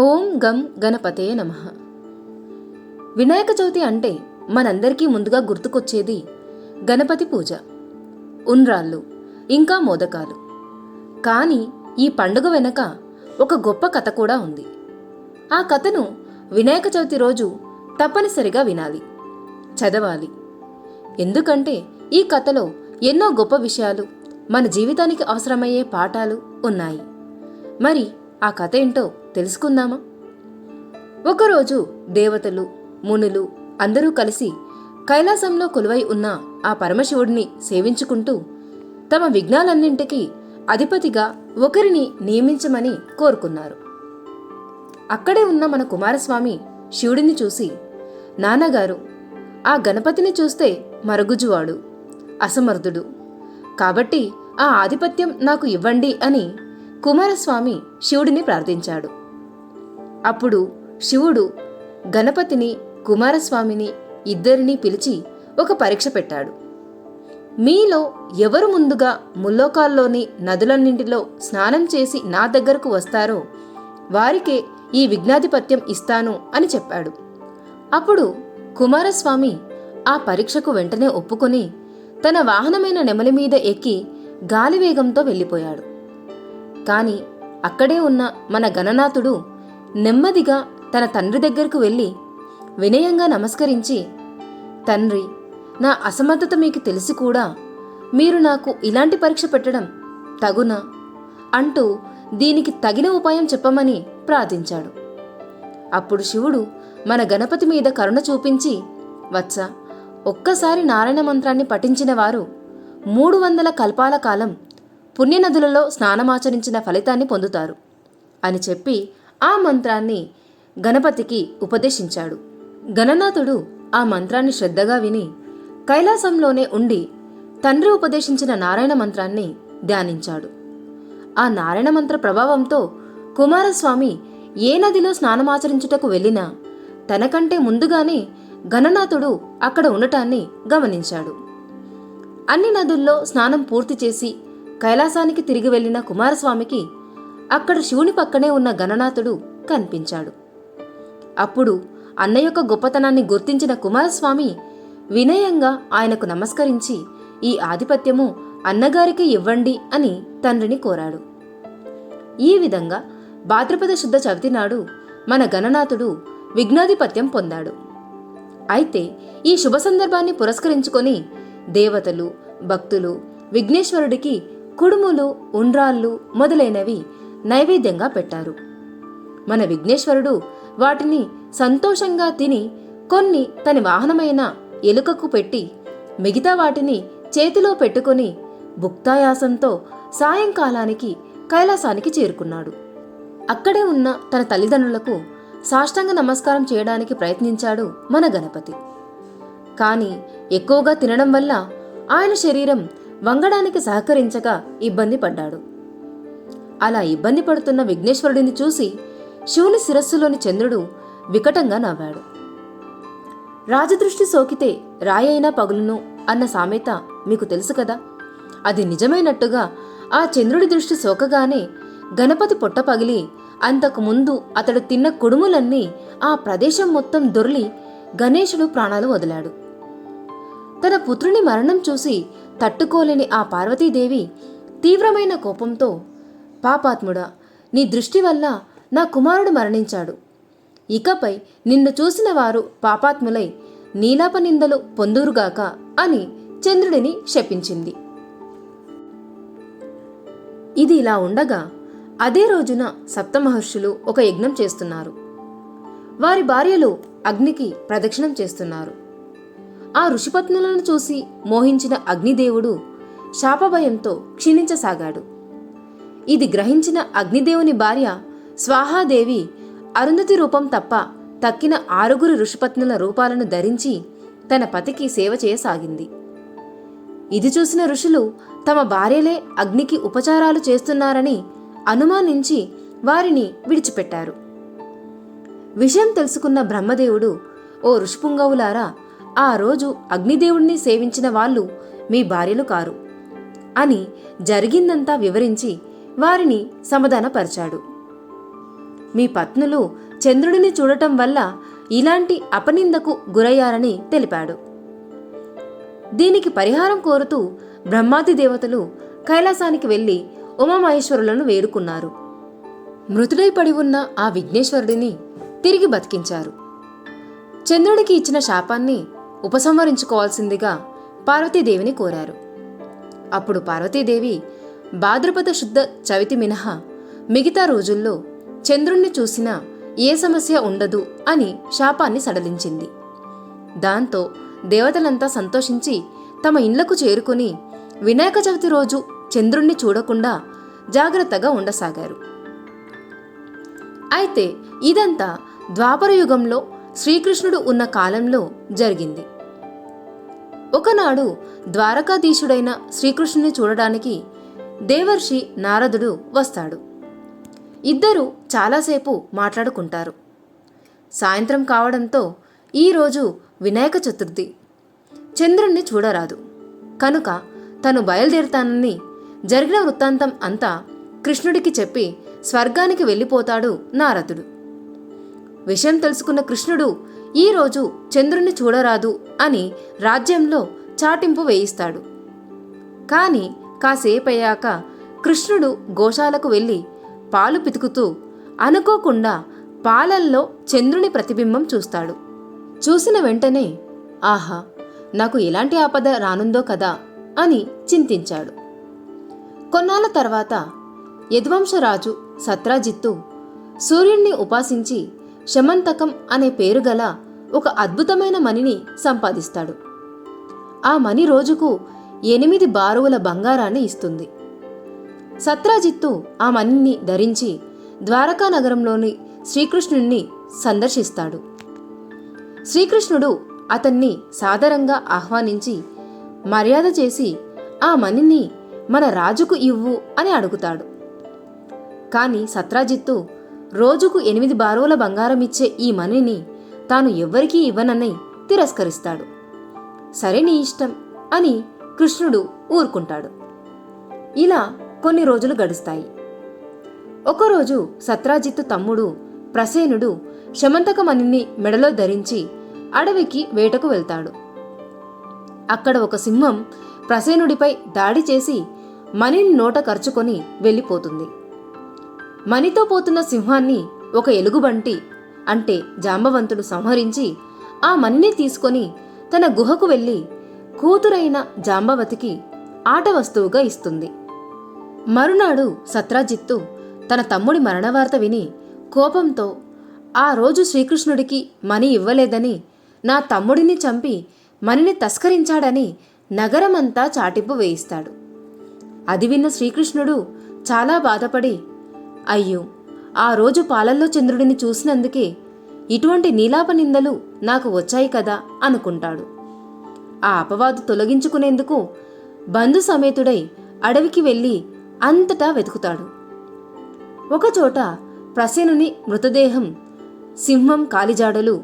ఓం గం గణపతే నమ. వినాయక చవితి అంటే మనందరికీ ముందుగా గుర్తుకొచ్చేది గణపతి పూజ. ఉండ్రాళ్ళు ఇంకా మోదకాలు. కానీ ఈ పండుగ వెనక ఒక గొప్ప కథ కూడా ఉంది. ఆ కథను వినాయక చవితి రోజు తప్పనిసరిగా వినాలి చదవాలి. ఎందుకంటే ఈ కథలో ఎన్నో గొప్ప విషయాలు మన జీవితానికి అవసరమయ్యే పాఠాలు ఉన్నాయి. మరి ఆ కథ ఏంటో తెలుసుకుందామా? ఒకరోజు దేవతలు మునులు అందరూ కలిసి కైలాసంలో కొలువై ఉన్న ఆ పరమశివుడిని సేవించుకుంటూ తమ విఘ్నాలన్నింటికీ అధిపతిగా ఒకరిని నియమించమని కోరుకున్నారు. అక్కడే ఉన్న మన కుమారస్వామి శివుడిని చూసి నాన్నగారు ఆ గణపతిని చూస్తే మరుగుజువాడు అసమర్థుడు. కాబట్టి ఆ ఆధిపత్యం నాకు ఇవ్వండి అని కుమారస్వామి శివుడిని ప్రార్థించాడు. అప్పుడు శివుడు గణపతిని కుమారస్వామిని ఇద్దరినీ పిలిచి ఒక పరీక్ష పెట్టాడు. మీలో ఎవరు ముందుగా ముల్లోకాల్లోని నదులన్నింటిలో స్నానం చేసి నా దగ్గరకు వస్తారో వారికే ఈ విఘ్నాధిపత్యం ఇస్తాను అని చెప్పాడు. అప్పుడు కుమారస్వామి ఆ పరీక్షకు వెంటనే ఒప్పుకొని తన వాహనమైన నెమలి మీద ఎక్కి గాలివేగంతో వెళ్ళిపోయాడు. కాని అక్కడే ఉన్న మన గణనాథుడు నెమ్మదిగా తన తండ్రి దగ్గరకు వెళ్ళి వినయంగా నమస్కరించి తండ్రి నా అసమర్థత మీకు తెలిసి కూడా మీరు నాకు ఇలాంటి పరీక్ష పెట్టడం తగునా అంటూ దీనికి తగిన ఉపాయం చెప్పమని ప్రార్థించాడు. అప్పుడు శివుడు మన గణపతి మీద కరుణ చూపించి వత్స ఒక్కసారి నారాయణ మంత్రాన్ని పఠించిన వారు మూడు వందల కల్పాల కాలం పుణ్యనదులలో స్నానమాచరించిన ఫలితాన్ని పొందుతారు అని చెప్పి ఆ మంత్రాన్ని గణపతికి ఉపదేశించాడు. గణనాథుడు ఆ మంత్రాన్ని శ్రద్ధగా విని కైలాసంలోనే ఉండి తండ్రి ఉపదేశించిన నారాయణ మంత్రాన్ని ధ్యానించాడు. ఆ నారాయణ మంత్ర ప్రభావంతో కుమారస్వామి ఏ నదిలో స్నానమాచరించుటకు వెళ్ళినా తనకంటే ముందుగానే గణనాథుడు అక్కడ ఉండటాన్ని గమనించాడు. అన్ని నదుల్లో స్నానం పూర్తి చేసి కైలాసానికి తిరిగి వెళ్ళిన కుమారస్వామికి అక్కడ శివుని పక్కనే ఉన్న గణనాథుడు కనిపించాడు. అప్పుడు అన్న యొక్క గొప్పతనాన్ని గుర్తించిన కుమారస్వామి వినయంగా ఆయనకు నమస్కరించి ఈ ఆధిపత్యము అన్నగారికి ఇవ్వండి అని తండ్రిని కోరాడు. ఈ విధంగా భాద్రపద శుద్ధ చవితి నాడు మన గణనాథుడు విఘ్నాధిపత్యం పొందాడు. అయితే ఈ శుభ సందర్భాన్ని పురస్కరించుకొని దేవతలు భక్తులు విఘ్నేశ్వరుడికి కుడుములు ఉండ్రాళ్ళు మొదలైనవి నైవేద్యంగా పెట్టారు. మన విఘ్నేశ్వరుడు వాటిని సంతోషంగా తిని కొన్ని తన వాహనమైన ఎలుకకు పెట్టి మిగతా వాటిని చేతిలో పెట్టుకొని భుక్తాయాసంతో సాయంకాలానికి కైలాసానికి చేరుకున్నాడు. అక్కడే ఉన్న తన తల్లిదండ్రులకు సాష్టాంగ నమస్కారం చేయడానికి ప్రయత్నించాడు మన గణపతి. కానీ ఎక్కువగా తినడం వల్ల ఆయన శరీరం వంగడానికి సహకరించక ఇబ్బంది పడ్డాడు. అలా ఇబ్బంది పడుతున్న విఘ్నేశ్వరుడిని చూసి శివుని శిరస్సులోని చంద్రుడు వికటంగా నవ్వాడు. రాజదృష్టి సోకితే రాయైనా పగులును అన్న సామెత మీకు తెలుసు కదా? అది నిజమైనట్టుగా ఆ చంద్రుడి దృష్టి సోకగానే గణపతి పొట్ట పగిలి అంతకు ముందు అతడు తిన్న కుడుములన్నీ ఆ ప్రదేశం మొత్తం దొర్లి గణేశుడు ప్రాణాలు వదిలాడు. తన పుత్రుని మరణం చూసి తట్టుకోలేని ఆ పార్వతీదేవి తీవ్రమైన కోపంతో పాపాత్ముడా నీ దృష్టి వల్ల నా కుమారుడు మరణించాడు. ఇకపై నిన్ను చూసిన వారు పాపాత్ములై నీలాప నిందలు పొందురుగాక అని చంద్రుడిని శపించింది. ఇది ఇలా ఉండగా అదే రోజున సప్తమహర్షులు ఒక యజ్ఞం చేస్తున్నారు. వారి భార్యలు అగ్నికి ప్రదక్షిణం చేస్తున్నారు. ఆ ఋషిపత్నులను చూసి మోహించిన అగ్నిదేవుడు శాపభయంతో క్షీణించసాగాడు. ఇది గ్రహించిన అగ్నిదేవుని భార్య స్వాహాదేవి అరుంధతి రూపం తప్ప తక్కిన ఆరుగురు ఋషిపత్నుల రూపాలను ధరించి తన పతికి సేవ చేయసాగింది. ఇది చూసిన ఋషులు తమ భార్యలే అగ్నికి ఉపచారాలు చేస్తున్నారని అనుమానించి వారిని విడిచిపెట్టారు. విషయం తెలుసుకున్న బ్రహ్మదేవుడు ఓ ఋషిపుంగవులారా ఆ రోజు అగ్నిదేవుణ్ణి సేవించిన వాళ్ళు మీ భార్యలు కారు అని జరిగిందంతా వివరించి వారిని సమాధానపరిచాడు. మీ పత్నులు చంద్రుడిని చూడటం వల్ల ఇలాంటి అపనిందకు గురయ్యారని తెలిపాడు. దీనికి పరిహారం కోరుతూ బ్రహ్మాది దేవతలు కైలాసానికి వెళ్ళి ఉమామహేశ్వరులను వేడుకున్నారు. మృతుడై పడి ఉన్న ఆ విఘ్నేశ్వరుడిని తిరిగి బతికించారు. చంద్రుడికి ఇచ్చిన శాపాన్ని ఉపసంహరించుకోవాల్సిందిగా పార్వతీదేవిని కోరారు. అప్పుడు పార్వతీదేవి భాద్రపద శుద్ధ చవితి మినహా మిగతా రోజుల్లో చంద్రుణ్ణి చూసినా ఏ సమస్య ఉండదు అని శాపాన్ని సడలించింది. దాంతో దేవతలంతా సంతోషించి తమ ఇండ్లకు చేరుకుని వినాయక చవితి రోజు చంద్రుణ్ణి చూడకుండా జాగ్రత్తగా ఉండసాగారు. అయితే ఇదంతా ద్వాపర యుగంలో శ్రీకృష్ణుడు ఉన్న కాలంలో జరిగింది. ఒకనాడు ద్వారకాధీశుడైన శ్రీకృష్ణుని చూడడానికి దేవర్షి నారదుడు వస్తాడు. ఇద్దరూ చాలాసేపు మాట్లాడుకుంటారు. సాయంత్రం కావడంతో ఈరోజు వినాయక చతుర్థి. చంద్రుణ్ణి చూడరాదు. కనుక తను బయలుదేరుతానని జరిగిన వృత్తాంతం అంతా కృష్ణుడికి చెప్పి స్వర్గానికి వెళ్ళిపోతాడు నారదుడు. విషయం తెలుసుకున్న కృష్ణుడు ఈరోజు చంద్రుణ్ణి చూడరాదు అని రాజ్యంలో చాటింపు వేయిస్తాడు. కాని కాసేపయ్యాక కృష్ణుడు గోశాలకు వెళ్ళి పాలు పితుకుతూ అనుకోకుండా పాలల్లో చంద్రుని ప్రతిబింబం చూస్తాడు. చూసిన వెంటనే ఆహా నాకు ఎలాంటి ఆపద రానుందో కదా అని చింతించాడు. కొన్నాళ్ళ తర్వాత యద్వంశరాజు సత్రాజిత్తు సూర్యుణ్ణి ఉపాసించి శమంతకం అనే పేరు గల ఒక అద్భుతమైన మణిని సంపాదిస్తాడు. ఆ మణి రోజుకు ఎనిమిది బారువుల బంగారాన్ని ఇస్తుంది. సత్రాజిత్తు ఆ మణిని ధరించి ద్వారకా నగరంలోని శ్రీకృష్ణుణ్ణి సందర్శిస్తాడు. శ్రీకృష్ణుడు అతన్ని సాదరంగా ఆహ్వానించి మర్యాద చేసి ఆ మణిని మన రాజుకు ఇవ్వు అని అడుగుతాడు. కాని సత్రాజిత్తు రోజుకు ఎనిమిది బారువుల బంగారం ఇచ్చే ఈ మనిని తాను ఎవ్వరికీ ఇవ్వనని తిరస్కరిస్తాడు. సరే నీ ఇష్టం అని కృష్ణుడు ఊరుకుంటాడు. ఇలా కొన్ని రోజులు గడుస్తాయి. ఒకరోజు సత్రాజిత్తు తమ్ముడు ప్రసేనుడు శమంతకమణిని మెడలో ధరించి అడవికి వేటకు వెళ్తాడు. అక్కడ ఒక సింహం ప్రసేనుడిపై దాడి చేసి మణిని నోట ఖర్చుకొని వెళ్ళిపోతుంది. మణితో పోతున్న సింహాన్ని ఒక ఎలుగుబంటి అంటే జాంబవంతుడు సంహరించి ఆ మణిని తీసుకొని తన గుహకు వెళ్ళి కూతురైన జాంబవతికి ఆట వస్తువుగా ఇస్తుంది. మరునాడు సత్రాజిత్తు తన తమ్ముడి మరణవార్త విని కోపంతో ఆ రోజు శ్రీకృష్ణుడికి మణి ఇవ్వలేదని నా తమ్ముడిని చంపి మణిని తస్కరించాడని నగరమంతా చాటింపు వేయిస్తాడు అది విన్న శ్రీకృష్ణుడు చాలా బాధపడి అయ్యో ఆ రోజు పాలల్లో చంద్రుడిని చూసినందుకే ఇటువంటి నీలాప నిందలు నాకు వచ్చాయి కదా అనుకుంటాడు. ఆ అపవాదు తొలగించుకునేందుకు బంధు సమేతుడై అడవికి వెళ్ళి అంతటా వెతుకుతాడు. ఒకచోట ప్రసేనుని మృతదేహం సింహం కాలిజాడలు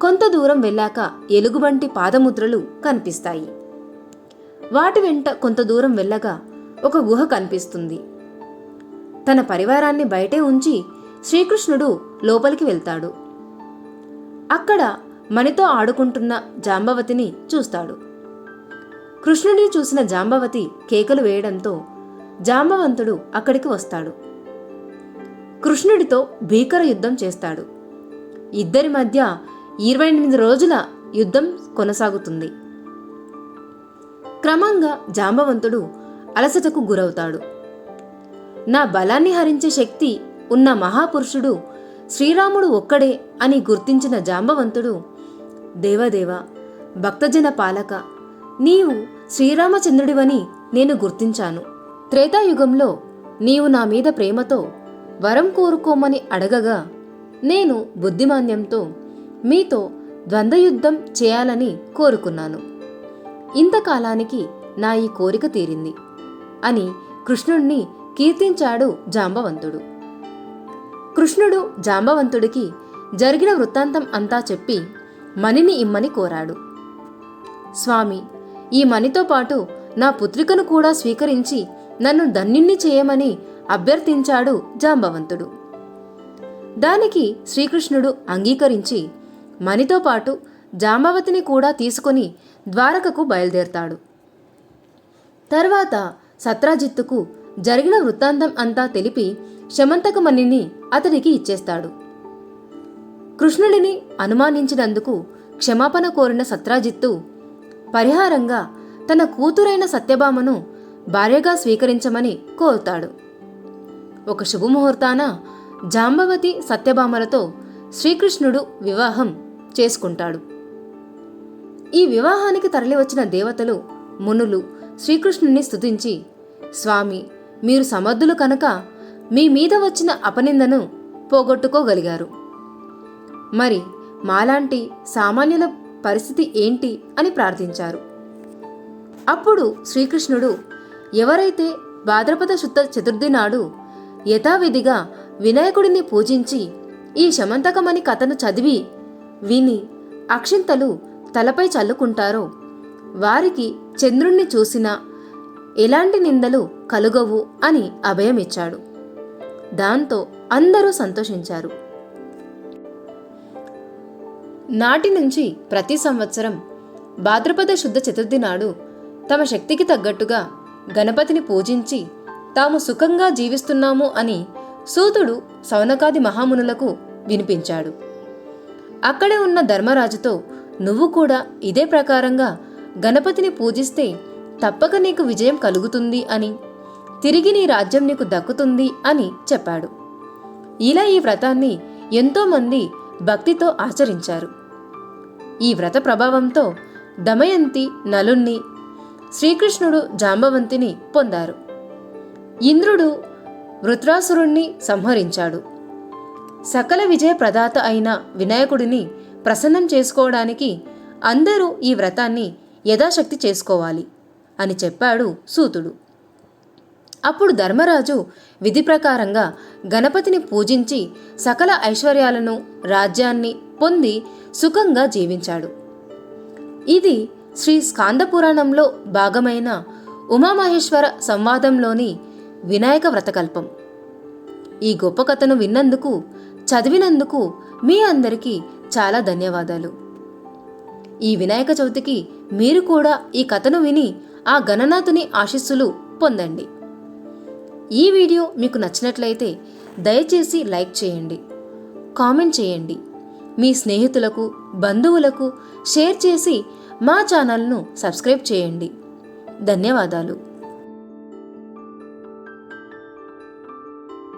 కొంత దూరం వెళ్ళాక ఎలుగుబంటి పాదముద్రలు కనిపిస్తాయి. వాటి వెంట కొంత దూరం వెళ్ళగా ఒక గుహ కనిపిస్తుంది. తన పరివారాన్ని బయటే ఉంచి శ్రీకృష్ణుడు లోపలికి వెళ్తాడు. అక్కడ మణితో ఆడుకుంటున్న జాంబవతిని చూస్తాడు. కృష్ణుడిని చూసిన జాంబవతి కేకలు వేయడంతో జాంబవంతుడు అక్కడికి వస్తాడు. కృష్ణుడితో భీకర యుద్ధం చేస్తాడు. ఇద్దరి మధ్య ఇరవై ఎనిమిది రోజుల యుద్ధం కొనసాగుతుంది. క్రమంగా జాంబవంతుడు అలసటకు గురవుతాడు. నా బలాన్ని హరించే శక్తి ఉన్న మహాపురుషుడు శ్రీరాముడు ఒక్కడే అని గుర్తించిన జాంబవంతుడు. దేవదేవ భక్తజన పాలక నీవు శ్రీరామచంద్రుడివని నేను గుర్తించాను. త్రేతాయుగంలో నీవు నా మీద ప్రేమతో వరం కోరుకోమని అడగగా నేను బుద్ధిమాన్యంతో మీతో ద్వంద్వయుద్ధం చేయాలని కోరుకున్నాను. ఇంతకాలానికి నా ఈ కోరిక తీరింది అని కృష్ణుణ్ణి కీర్తించాడు జాంబవంతుడు. కృష్ణుడు జాంబవంతుడికి జరిగిన వృత్తాంతం అంతా చెప్పి మణిని ఇమ్మని కోరాడు. స్వామి ఈ మణితో పాటు నా పుత్రికను కూడా స్వీకరించి నన్ను ధన్యుణ్ణి చేయమని అభ్యర్థించాడు జాంబవంతుడు. దానికి శ్రీకృష్ణుడు అంగీకరించి మణితో పాటు జాంబవతిని కూడా తీసుకొని ద్వారకకు బయలుదేరతాడు. తర్వాత సత్రాజిత్తుకు జరిగిన వృత్తాంతం అంతా తెలిపి శమంతకమణిని అతడికి ఇచ్చేస్తాడు. కృష్ణుడిని అనుమానించినందుకు క్షమాపణ కోరిన సత్రాజిత్తు పరిహారంగా తన కూతురైన సత్యభామను భార్యగా స్వీకరించమని కోరుతాడు. ఒక శుభముహూర్తాన జాంబవతి సత్యభామలతో శ్రీకృష్ణుడు వివాహం చేసుకుంటాడు. ఈ వివాహానికి తరలివచ్చిన దేవతలు మునులు శ్రీకృష్ణుని స్తుతించి స్వామి మీరు సమర్థులు కనుక మీ మీద వచ్చిన అపనిందను పోగొట్టుకోగలిగారు. మరి మాలాంటి సామాన్యుల పరిస్థితి ఏంటి అని ప్రార్థించారు. అప్పుడు శ్రీకృష్ణుడు ఎవరైతే భాద్రపద శుద్ధ చతుర్థి నాడు యథావిధిగా వినాయకుడిని పూజించి ఈ శమంతకమని కథను చదివి విని అక్షింతలు తలపై చల్లుకుంటారో వారికి చంద్రుణ్ణి చూసినా ఎలాంటి నిందలు కలుగవు అని అభయమిచ్చాడు. దాంతో అందరూ సంతోషించారు. నాటి నుంచి ప్రతి సంవత్సరం భాద్రపద శుద్ధ చతుర్థి నాడు తమ శక్తికి తగ్గట్టుగా గణపతిని పూజించి తాము సుఖంగా జీవిస్తున్నాము అని సూతుడు సౌనకాది మహామునులకు వినిపించాడు. అక్కడే ఉన్న ధర్మరాజుతో నువ్వు కూడా ఇదే ప్రకారంగా గణపతిని పూజిస్తే తప్పక నీకు విజయం కలుగుతుంది అని తిరిగి నీ రాజ్యం నీకు దక్కుతుంది అని చెప్పాడు. ఇలా ఈ వ్రతాన్ని ఎంతోమంది భక్తితో ఆచరించారు. ఈ వ్రత ప్రభావంతో దమయంతి నలుణ్ణి శ్రీకృష్ణుడు జాంబవంతిని పొందారు. ఇంద్రుడు వృత్రాసురుణ్ణి సంహరించాడు. సకల విజయ ప్రదాత అయిన వినాయకుడిని ప్రసన్నం చేసుకోవడానికి అందరూ ఈ వ్రతాన్ని యథాశక్తి చేసుకోవాలి. అని చెప్పాడు సూతుడు. అప్పుడు ధర్మరాజు విధి ప్రకారంగా గణపతిని పూజించి సకల ఐశ్వర్యాలను రాజ్యాన్ని పొంది సుఖంగా జీవించాడు. ఇది శ్రీ స్కాంద పురాణంలో భాగమైన ఉమామహేశ్వర సంవాదంలోని వినాయక వ్రతకల్పం. ఈ గొప్ప కథను విన్నందుకు చదివినందుకు మీ అందరికీ చాలా ధన్యవాదాలు. ఈ వినాయక చవితికి మీరు కూడా ఈ కథను విని ఆ గణనాథుని ఆశీస్సులు పొందండి. ఈ వీడియో మీకు నచ్చినట్లయితే దయచేసి లైక్ చేయండి కామెంట్ చేయండి. మీ స్నేహితులకు బంధువులకు షేర్ చేసి మా ఛానల్ను సబ్స్క్రైబ్ చేయండి. ధన్యవాదాలు.